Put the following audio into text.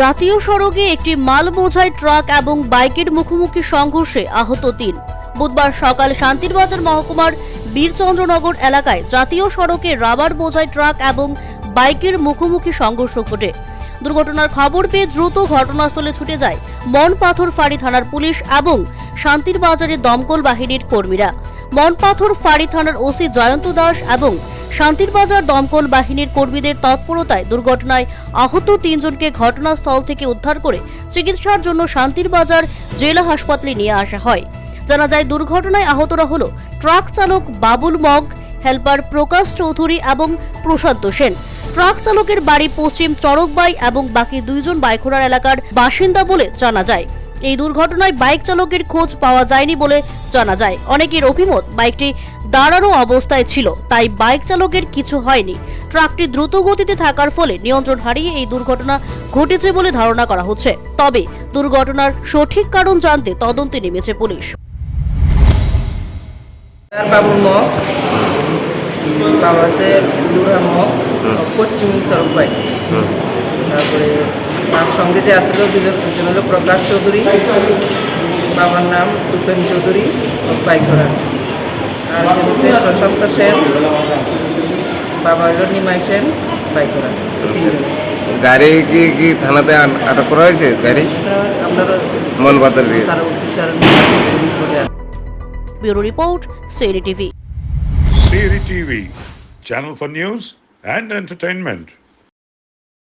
জাতীয় সড়কে একটি মাল বোঝাই ট্রাক এবং বাইকের মুখোমুখি সংঘর্ষে আহত তিন। বুধবার সকাল শান্তিরবাজার মহকুমার বীরচন্দ্রনগর এলাকায় জাতীয় সড়কে রাবার বোঝাই ট্রাক এবং বাইকের মুখোমুখি সংঘর্ষ ঘটে। দুর্ঘটনার খবর পেয়ে দ্রুত ঘটনাস্থলে ছুটে যায় মনপাথর ফাঁড়ি থানার পুলিশ এবং শান্তির বাজারের দমকল বাহিনীর কর্মীরা। মনপাথর ফাঁড়ি থানার ওসি জয়ন্ত দাস এবং শান্তির বাজার, দমকল বাহিনীর কর্মীদের তৎপরতায় দুর্ঘটনায় আহত তিনজনকে ঘটনাস্থল থেকে উদ্ধার করে চিকিৎসার জন্য শান্তির বাজার জেলা হাসপাতালে নিয়ে আসা হয়। জানা যায়, দুর্ঘটনায় আহতরা হল ট্রাক চালক বাবুল মগ, হেল্পার প্রকাশ চৌধুরী এবং প্রশান্ত সেন। ট্রাক চালকের বাড়ি পশ্চিম চরকবাই এবং বাকি দুইজন বাইখোড়ার এলাকার বাসিন্দা বলে জানা যায়। এই দুর্ঘটনায় বাইক চালকের খোঁজ পাওয়া যায়নি বলে জানা যায়। অনেকের অভিমত বাইকটি দাঁড়ানো অবস্থায় ছিল তাই বাইক চালকের কিছু হয়নি। ট্রাকটি দ্রুত গতিতে থাকার ফলে নিয়ন্ত্রণ হারিয়ে এই দুর্ঘটনা ঘটেছে বলে ধারণা করা হচ্ছে। তবে দুর্ঘটনার সঠিক কারণ জানতে তদন্তে নেমেছে পুলিশ। বাবুর মগ বাবা আছে পশ্চিম সড়ক বাইক। তারপরে তার সঙ্গে যে আসলো দুজন দুজন হলো প্রকাশ চৌধুরী। বাবার নাম উপেন চৌধুরী ও ঘোড়া আর হচ্ছে প্রশান্ত সেন বাবা হলো নিমাই সেন তিনজন গাড়ি কি কি থানাতে আটক করা হয়েছে গাড়ি? আপনারা বলে bureau report Siri TV. Siri TV, channel for news and entertainment.